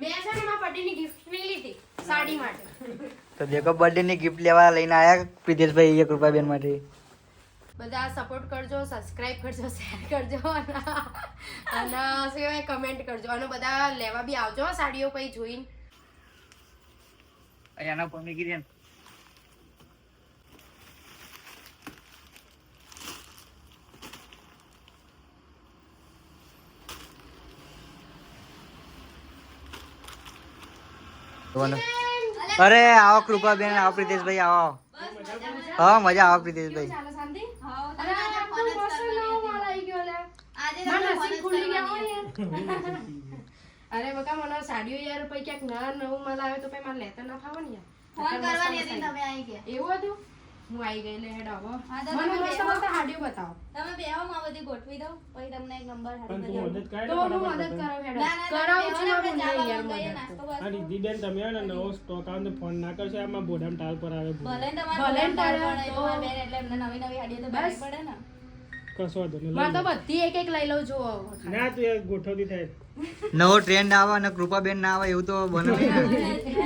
મેં છે ને મારા પતિની gift નહીં લીધી સાડી માટે. તો દેખો બર્થડે ની ગિફ્ટ લેવા લઈને આયા પ્રિતેશભાઈ એક રૂપિયા બેન માટે બધા સપોર્ટ કરજો સબસ્ક્રાઇબ કરજો શેર કરજો અને સિવાય કમેન્ટ કરજો. અને બધા લેવા બી આવજો સાડીઓ પછી જોઈને. કીધી અરે આવો કૃપા બેન આવો પ્રિતેશભાઈ આવો. હા મજા આવો પ્રિતેશભાઈ. અરે બકા મને સાડીઓ યાર પછી ક્યાંક ના નવું માલ આવે તો પછી મારે લેતા ના ફાવે ને યાર. ફોન કરવાની હતી તમે આવી ગયા. એવું હતું? હું આવી ગઈ લે હેડ આવો. મને મસ્ત. મસ્ત હાડીઓ બતાવો. તમે બેહો માં બધી ગોઠવી દઉં. પછી તમને એક નંબર હાડી બતાવું. તો હું મદદ કરાવ હેડ કરાવું છું આપણે યાર મદદ બાસ્તો. રિદ્ધિબેન તમે હે ને નવો સ્ટોક આવે ને ફોન ના કરશો આમાં બોડામ ટાલ પર આવે ભૂલ. તમારે ભલે તારે પડે, બેન એટલે એમને નવી નવી હાડીઓ તો બસ. પડે ને. કશો વાંધો નહીં, મારે તો બધી એક એક લઈ લઉં છું. ના તું ગોઠવતી થાય. નવો ટ્રેન્ડ આવે અને કૃપાબેન ના આવે એવું તો બને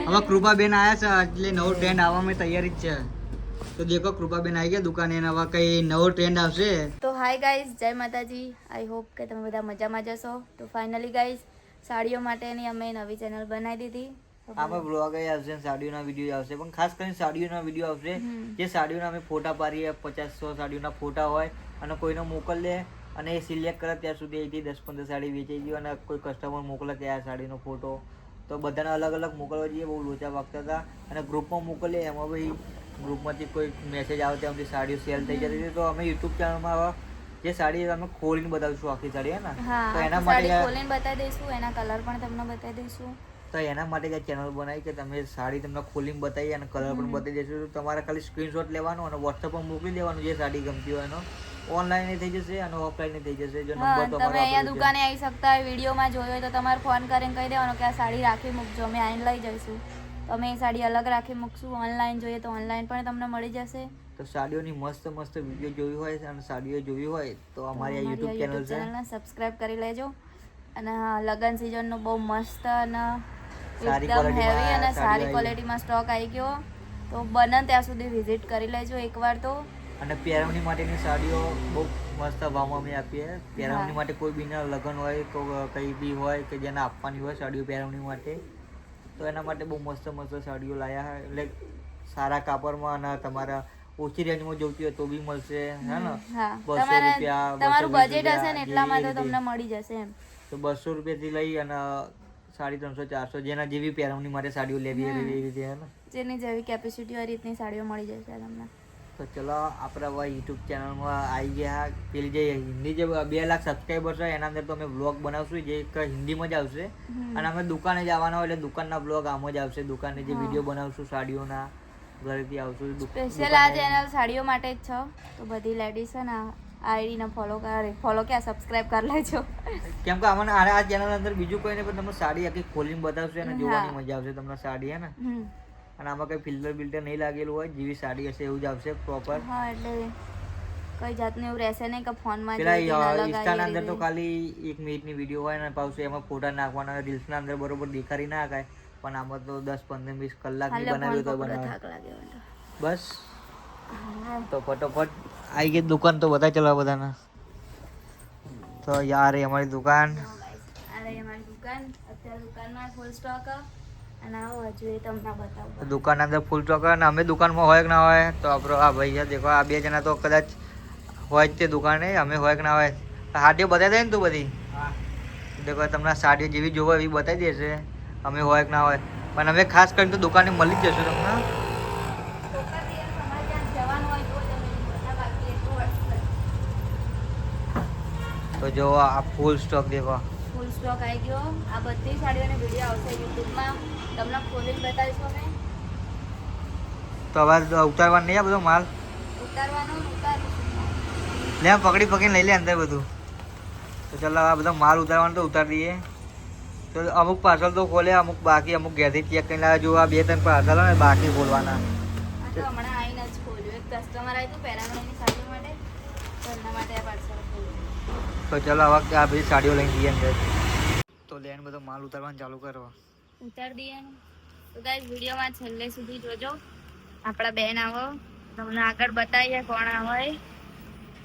હવે કૃપાબેન આવ્યા છે એટલે નવો ટ્રેન્ડ આવવામાં તૈયારી જ છે. તો દેખો કૃપાબેન આવી ગયા દુકાને નવા કઈ નવો ટ્રેન્ડ આવશે. તો હાય ગાઈઝ જય માતાજી. આઈ હોપ કે તમે બધા મજામાં જશો. તો ફાઇનલી ગાઈઝ સાડીઓ માટેની અમે નવી ચેનલ બનાવી દીધી. આમાં બ્લોગ આવશે સાડીઓના વીડિયો આવશે. પણ ખાસ કરીને સાડીઓના વીડિયો આવશે જે સાડીઓના અમે ફોટા પાડીએ પચાસ સો સાડીઓના ફોટા હોય અને કોઈને મોકલીએ અને એ સિલેક્ટ કરે ત્યાં સુધી અહીંથી દસ પંદર સાડી વેચાઈ ગઈ અને કોઈ કસ્ટમર મોકલે કે આ સાડીનો ફોટો તો બધાને અલગ અલગ મોકલવા જઈએ બહુ લોચા વાગતા હતા. અને ગ્રુપમાં મોકલીએ એમાં ભાઈ ગ્રુપમાંથી કોઈ મેસેજ આવે ત્યાંથી સાડીઓ સેલ થઈ જતી હતી. તો અમે યુટ્યુબ ચેનલમાં જે સાડી અમે ખોલીને બતાવીશું આખી સાડી હે ને? હા તો એના માટે ખોલીને બતાવી દઈશું એના કલર પણ તમને બતાવી દઈશું. તો એના માટે જે ચેનલ બનાવી કે તમે સાડી તમને ખોલીને બતાવી અને કલર પણ બતાવી દઈશું. તો તમારે ખાલી સ્ક્રીનશોટ લેવાનો અને વોટ્સઅપ પર મોકલી દેવાનું જે સાડી ગમતી હોય એનો. ઓનલાઈન થઈ જશે અને ઓફલાઈન થઈ જશે. જો નંબર તો તમે અહીંયા દુકાને આવી શકતા હોય વિડીયોમાં જોયો હોય તો તમારે ફોન કરીને કહી દેવાનો કે આ સાડી રાખી મૂકજો અમે આઈને લઈ જઈશું. તો અમે એ સાડી અલગ રાખી મૂકશું. ઓનલાઈન જોઈએ તો ઓનલાઈન પણ તમને મળી જશે. તો સાડીઓની મસ્ત મસ્ત વીડિયો જોવી હોય અને સાડીઓ જોવી હોય તો અમારી આ યુટ્યુબ ચેનલ ચેનલને સબસ્ક્રાઇબ કરી લેજો. અને હા લગન સિઝનનો બહુ મસ્ત અને સારી એકદમ હેવી અને સારી ક્વોલિટીમાં સ્ટોક આવી ગયો. તો બને ત્યાં સુધી વિઝિટ કરી લેજો એકવાર તો. અને પહેરવણી માટેની સાડીઓ બહુ મસ્ત ભાવમાં અમે આપીએ. પહેરવણી માટે કોઈ બીના લગ્ન હોય તો કંઈ બી હોય કે જેને આપવાની હોય સાડીઓ પહેરવણી માટે. તો એના માટે બહુ મસ્ત મસ્ત સાડીઓ લાયા એટલે સારા કાપડમાં અને તમારા ઓછી રેન્જમાં જોઈતી હોય તો બી મળશે હે ને? બસો રૂપિયા, તમારું બજેટ હશે ને એટલામાં તો તમને મળી જશે એમ. તો બસો રૂપિયાથી લઈ અને સાડી ત્રણસો ચારસો જેના જેવી પહેરવાની માટે સાડીઓ લેવી એવી રીતે હે ને? જેની જેવી કેપેસિટી હોય રીતની સાડીઓ મળી જશે તમને. તો ચલો આપણે હવે યુટ્યુબ ચેનલમાં આવી ગયા. પેલી જે હિન્દી જે બે લાખ સબસ્ક્રાઈબર છે એના અંદર તો અમે બ્લોગ બનાવશું જે એક હિન્દીમાં જ આવશે. અને અમે દુકાને જ આવવાના હોય એટલે દુકાનના બ્લોગ આમ જ આવશે. દુકાને જે. વીડિયો બનાવશું સાડીઓના ઘરેથી આવશું. સ્પેશિયલ આ ચેનલ સાડીઓ માટે જ છે. તો બધી લેડીઝ છે ને આઈડીને ફોલો કરે. ફોલો કે સબસ્ક્રાઇબ કરી લેજો. કેમ કે અમને આ આ ચેનલ અંદર બીજું કોઈ નહીં પણ તમને સાડી આખી ખોલીને બતાવશે અને જોવાની મજા આવશે તમને સાડી હે ને? અને આમાં કઈ ફિલ્ટર બિલ્ટર નહીં લાગેલું હોય જેવી સાડી હશે એવું જ આવશે પ્રોપર હા એટલે કઈ જાતનું એવું રહેશે નહીં કે ફોનમાં પેલા ઇન્સ્ટાના અંદર તો ખાલી એક મિનિટની વીડિયો હોય ને પાછું એમાં ફોટા નાખવાના રીલ્સના અંદર બરોબર દેખાડી ના શકાય. પણ આમાં તો દસ પંદર વીસ કલાક બનાવ્યું તો ફોન બનાવે. થાક લાગે મને તો. બસ. તો ફટોફટ આવી ગઈ દુકાન તો બધા ચલાવ બધાના. તો યાર એ અમારી દુકાન. અમારી દુકાન. અત્યારે દુકાનમાં ફૂલ સ્ટોક અને આવો હજુ તમને બતાવું. દુકાન અંદર ફૂલ ચોક અને અમે દુકાનમાં હોય કે ના હોય તો આપણો આ ભાઈ દેખો આ બે જણા તો કદાચ હોય જ તે દુકાને અમે હોય કે ના હોય. સાડીઓ બતાવી દે ને તું બધી. દેખો તમને સાડીઓ જેવી જોવો એવી બતાવી દેશે અમે હોય કે ના હોય. પણ અમે ખાસ કરીને તો દુકાને મળી જ જશું તમને તો જો આ ફૂલ સ્ટોક દેખો. સ્ટોક આવી ગયો. આ બધી સાડીઓની વીડિયો આવશે યુટ્યુબમાં. તમને ખોલીને બતાવીશું અમે. તો હવે ઉતારવાનું નહીં આ બધો માલ? ઉતારવાનું ઉતારીશું. લે પકડી પકડીને લઈ લે અંદર બધું. તો ચાલો આ બધો માલ ઉતારવાનો તો ઉતારી દઈએ. તો અમુક પાર્સલ તો ખોલે અમુક બાકી અમુક ઘેરથી ચેક કરીને લાવે. જો આ બે ત્રણ પાર્સલ ને બાકી ખોલવાના. તો હમણાં આવીને જ ખોલ્યું. એક કસ્ટમર આવ્યું હતું પેરામણીની માટે. તો માટે આ પાર્સલ ખોલ્યું. તો ચાલો હવે આ બધી સાડીઓ લઈને જઈએ અંદર. લેન બધો માલ ઉતારવાનું ચાલુ કરો. ઉતારી દઈએ તો ગાઈસ વિડીયોમાં છેલ્લે સુધી જોજો. આપણા બેન આવો. તમને આગળ બતાવીએ કોણ આવે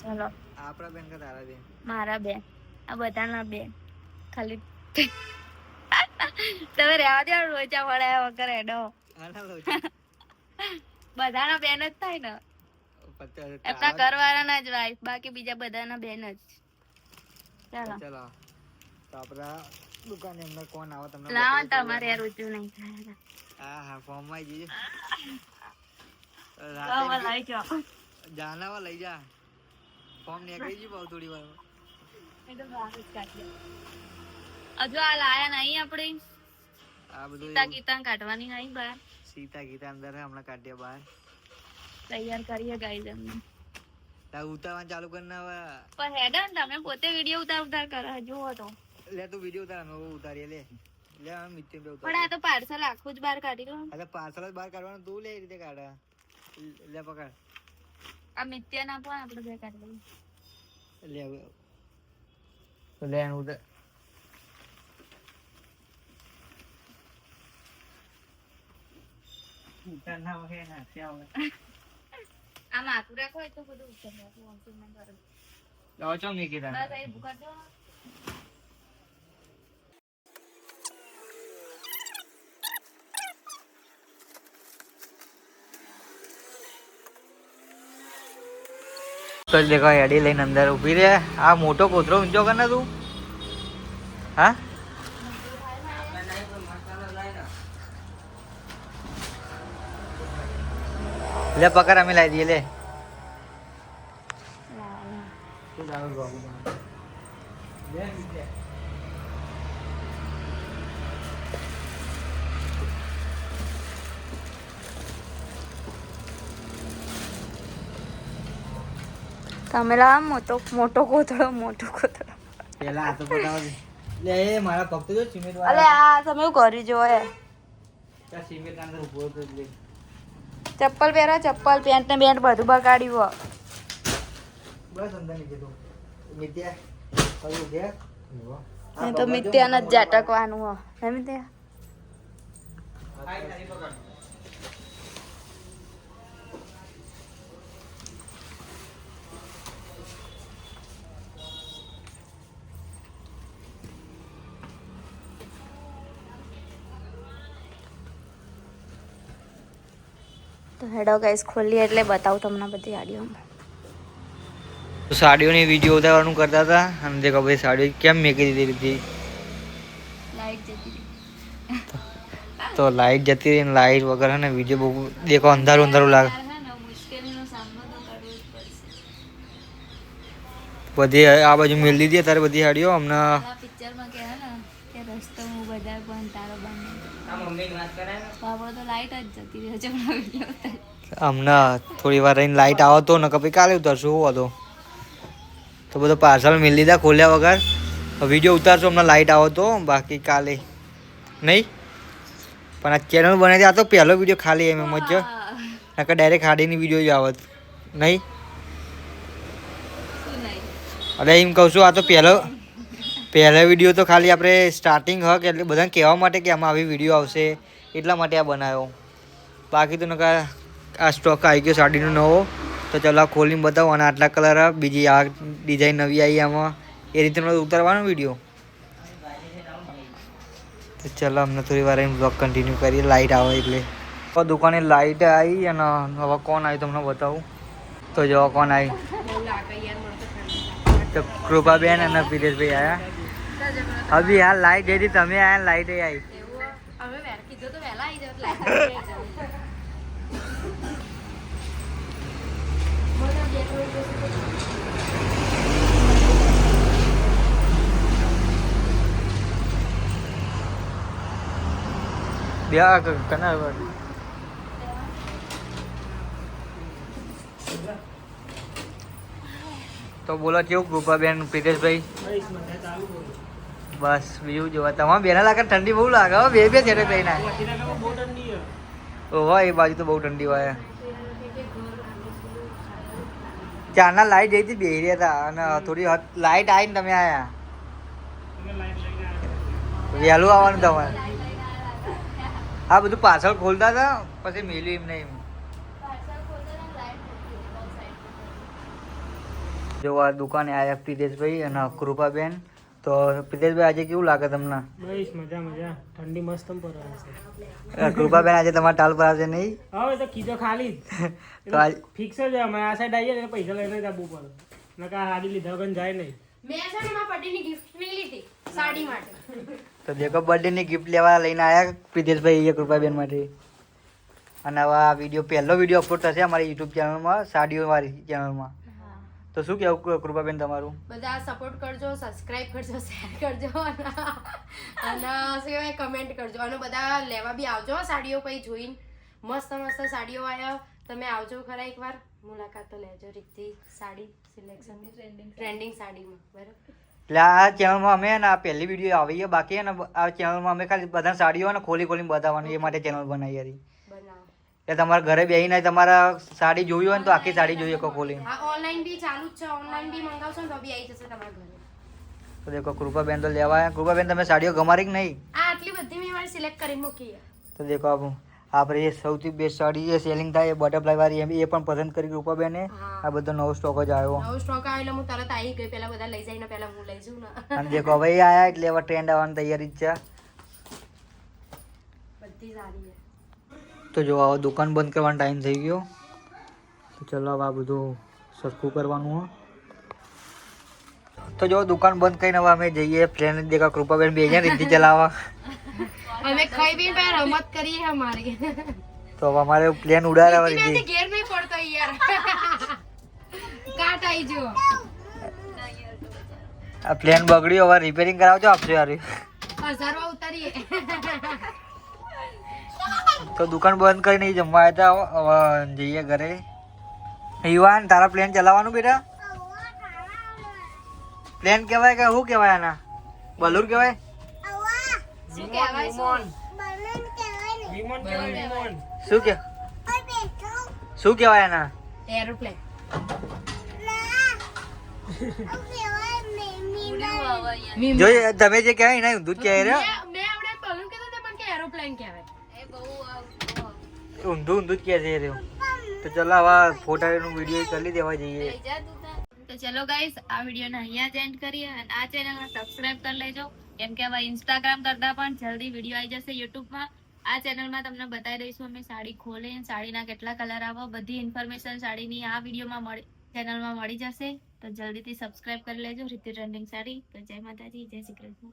ચલો. આપણા બેન કે તારા બેન? મારા બેન. આ બધાના બેન. ખાલી તમે રહેવા દો રોચા વળાયા વગર એડો બધાના બેન જ થાય ને. એમના ઘરવાળાના જ વાઈફ બાકી બીજા બધાના બેન જ. ચાલો. ચાલો. તો આપણા દુકાને એમને કોણ આવે તમને લાવો તમારે યાર ઊંચું નહીં થાય. હા હા ફોર્મમાં જઈએ રાતે લઈ જાઓ. જાનાવા લઈ જા. ફોર્મ નીકળી જી બહુ થોડી વાર. હજુ આ લાયા નહીં આપણે. આ બધું ગીતા ગીતા કાઢવાની નહીં બહાર. સીતા ગીતા અંદર હે, હમણાં કાઢ્યા બહાર. તૈયાર કરીએ ગાઈ એમને. તા ઉતારવાનું ચાલુ કરી હવે. પણ હેડન તમે પોતે વીડિયો ઉતાર ઉતાર કરો જોવો તો લે તું વિડિયો ઉતાર અમે ઉતારીએ લે. લે અમે મિત્ય બે પણ આ તો પાર્સલ આખું જ બહાર કાઢી લો. અરે પાર્સલ જ બહાર કાઢવાનું તું લે એ રીતે કાઢ. લે પકડ. આ મિત્ય ના પણ આપણે બે કાઢી લે તો લે ઉતાર. ઉતાર ના હોય ના ત્યાં આ માથું રાખો હોય તો બધું ઉતાર નાખું આમ તેમ ના કરો. ચો મીકી તા બસ અહીં ભૂકા દો તો દેખો હેડી લઈને અંદર ઊભી રે આ મોટો કોતરો ઊંચો કર ને તું. હા? લે પકડ અમે લાવી દઈએ લે. તમે લા મોટો મોટો કોથળો મોટો કોથળો. પેલા આ તો દે. લે એ મારા ભક્ત જો સિમેન્ટ અલે આ તમે એવું કરી જો એ ત્યાં સિમેન્ટ અંદર ઊભો તો લે ચપ્પલ પહેરો ચપ્પલ પેન્ટ ને બેન્ટ બધું બગાડ્યું હો. બસ અંદર તો. મિત્યા કયું એ તો મિત્યાને જ ઝાટકવાનું હો હે મિત્યા તો હેડો ગાઈસ ખોલીએ એટલે બતાવું તમને બધી આડીઓમાં સાડીઓની વીડિયો ઉતારવાનું કરતા હતા અને દેખો ભાઈ સાડીઓ કેમ મેકી દીધી હતી લાઈટ જતી તો લાઈટ જતી રહી લાઈટ વગર અને ને વીડિયો બહુ દેખો અંધારું અંધારું લાગે. મુશ્કેલીનો સામનો તો કરવો જ પડશે. બધી આ બાજુ મેળ દીધી અત્યારે બધી સાડીઓ હમણાં કે હું હમણાં થોડી વાર રહીને લાઈટ આવતો ને કપી કાલે ઉતારશું શું હતો તો બધો પાર્સલ મેળ લીધા ખોલ્યા વગર. વીડિયો ઉતારશું હમણાં લાઈટ આવતો તો બાકી કાલે. નહીં? પણ આ ચેનલ બનાવી આ તો પહેલો વીડિયો ખાલી એમ એમ જ. નકર ડાયરેક્ટ હાડીની વીડિયો જ આવત. નહીં? અરે એમ કહું છું આ તો પહેલો પહેલો વીડિયો તો ખાલી આપણે સ્ટાર્ટિંગ હક એટલે બધાને કહેવા માટે કે આમાં આવી વીડિયો આવશે, એટલા માટે આ બનાવ્યો. બાકી તો નકા આ સ્ટોક આવી ગયો સાડીનો નવો, તો ચલો આ ખોલીને બતાવો અને આટલા કલર બીજી આ ડિઝાઇન નવી આવી આમાં, એ રીતે ઉતારવાનો વીડિયો. તો ચાલો અમને થોડી વાર એમ બ્લોગ કન્ટિન્યુ કરીએ લાઇટ આવે એટલે. દુકાને લાઇટ આવી અને હવે કોણ આવ્યું તમને બતાવું. તો જો કોણ આવી. તો કૃપાબેન અને પીરેશભાઈ આયા. અભી હાલ લાઈટ જઈ હતી તમે આયા લાઈટ આવી એવું અમે વહેલા કીધું તો વહેલા આવી જાવ લાઈટ આવી જાવ બે આ ક- કના વાર? તો બોલો કેવું કૃપાબેન પ્રિતેશભાઈ બસ બસ જોવા? તમારે બેના લાગે ઠંડી બહુ લાગે હો, બે બે છેડે ના. ઓહો, એ બાજુ તો બહુ ઠંડી હોય. ચારના લાઈટ જઈ હતી બેહી રહ્યા હતા, અને થોડી લાઈટ તમે આયા તમે આવ્યા. વહેલું આવવાનું તમારે. આ બધું પાછળ ખોલતા હતા, પછી મેલ્યું એમ. નહીં જો આ દુકાને આયા પ્રિતેશભાઈ અને કૃપાબેન. તો પ્રિતેશભાઈ આજે કેવું લાગે તમને? બસ મજા મજા. ઠંડી મસ્ત છે. કૃપાબેન આજે તમારા ટાલ પર આવશે નહીં? હવે તો કીધો ખાલી તો આજ ફિક્સ જ અમે આ સાઈડ આવીએ ને પૈસા લઈને જ આવવું પડે નકા હાડી લીધા વગર જાય નહીં. મેં છે ને મારા પતિની ગિફ્ટ નહીં લીધી સાડી માટે. તો દેખો બર્થડેની ગિફ્ટ લેવા લઈને આવ્યા પ્રિતેશભાઈ એ કૃપાબેન માટે. અને હવે આ વીડિયો પહેલો વીડિયો અપલોડ થશે અમારી યુટ્યુબ ચેનલમાં સાડીઓ વાળી ચેનલમાં તો શું કહેવું કૃપાબેન તમારું? બધા સપોર્ટ કરજો સબસ્ક્રાઇબ કરજો શેર કરજો અને સિવાય કમેન્ટ કરજો. અને બધા લેવા બી આવજો સાડીઓ પછી જોઈને. મસ્ત મસ્ત સાડીઓ આવ્યા તમે આવજો ખરા એકવાર. મુલાકાત તો લેજો રીતથી સાડી સિલેક્શન ટ્રેન્ડિંગ સાડીમાં. બરાબર? એટલે આ ચેનલમાં અમે ને આ પહેલી વીડિયો આવી બાકી અને આ ચેનલમાં અમે ખાલી બધા સાડીઓ ને ખોલી ખોલીને બતાવવાની એ માટે ચેનલ બનાવી હતી. એટલે તમારા ઘરે બેસીને તમારા સાડી જોવી હોય ને તો આખી સાડી જોઈએ શકો ખોલીને હા ઓનલાઈન બી ચાલુ જ છે. ઓનલાઈન બી મંગાવશો ને તો બી આવી જશે તમારા ઘરે. તો દેખો કૃપાબેન તો લેવા આવ્યા કૃપાબેન તમે સાડીઓ ગમારી કે નહીં? આ આટલી બધી મેં મારી સિલેક્ટ કરી મૂકી તો દેખો આપ આપણે એ સૌથી બેસ્ટ સાડી જે સેલિંગ થાય એ બટરફ્લાય વાળી એમ એ પણ પસંદ કરી કૃપાબેને. આ બધો નવો સ્ટોક જ આવ્યો. નવો સ્ટોક આવ્યો એટલે હું તરત આવી ગઈ. પેલા બધા લઈ જઈને પેલા હું લઈ જઉં ને. અને દેખો હવે એ આયા એટલે હવે ટ્રેન્ડ આવવાની તૈયારી જ છે. બધી સારી છે. તો જો હવે દુકાન બંધ કરવાનો ટાઈમ થઈ ગયો. તો ચલો હવે આ બધું સરખું કરવાનું તો જો દુકાન બંધ કરીને હવે અમે જઈએ. ફ્રેન્ડ દેખા કૃપાબેન બે અહીંયા રીતિ ચલાવવા. અમે ખાઈ પીને પેલા રમત કરીએ અમારી. તો હવે અમારે પ્લેન ઉડાડવા રીતિ ઘેર નહીં પડતો યાર. કાટ આઈ જો. આ પ્લેન બગડ્યું હવે રિપેરિંગ કરાવજો આપજો યાર. હજારમાં ઉતારીએ. તો દુકાન બંધ કરીને જમવા આવ્યા હતા હવે જઈએ ઘરે. યુવાન તારા પ્લેન ચલાવવાનું બેટા? પ્લેન કહેવાય કે શું કહેવાય આના? બલૂર કહેવાય? શું કે? શું કહેવાય આના? એરોપ્લેન જો તમે જે કહેવાય એના ઊંધું જ કહેવાય રે મેં મેં આપણે balloon કીધું તે પણ કે એરોપ્લેન કહેવાય ઊંધું ઊંધું જ કહે છે. તો ચલો હવે ફોટાનું વીડિયો કરી દેવા જઈએ. તો ચલો ગાઈસ આ વિડીયોને અહીંયા જ એન્ડ કરીએ અને આ ચેનલને સબસ્ક્રાઇબ કરી લેજો. કેમ કે હવે ઇન્સ્ટાગ્રામ કરતા પણ જલ્દી વીડિયો આવી જશે યુટ્યુબમાં. આ ચેનલમાં તમને બતાવી દઈશું અમે સાડી ખોલે સાડીના કેટલા કલર આવો, બધી ઇન્ફોર્મેશન સાડીની આ વિડીયોમાં મળી ચેનલમાં મળી જશે. તો જલ્દીથી સબસ્ક્રાઇબ કરી લેજો રીતિ ટ્રેન્ડિંગ સાડી. તો જય માતાજી, જય શ્રી કૃષ્ણ.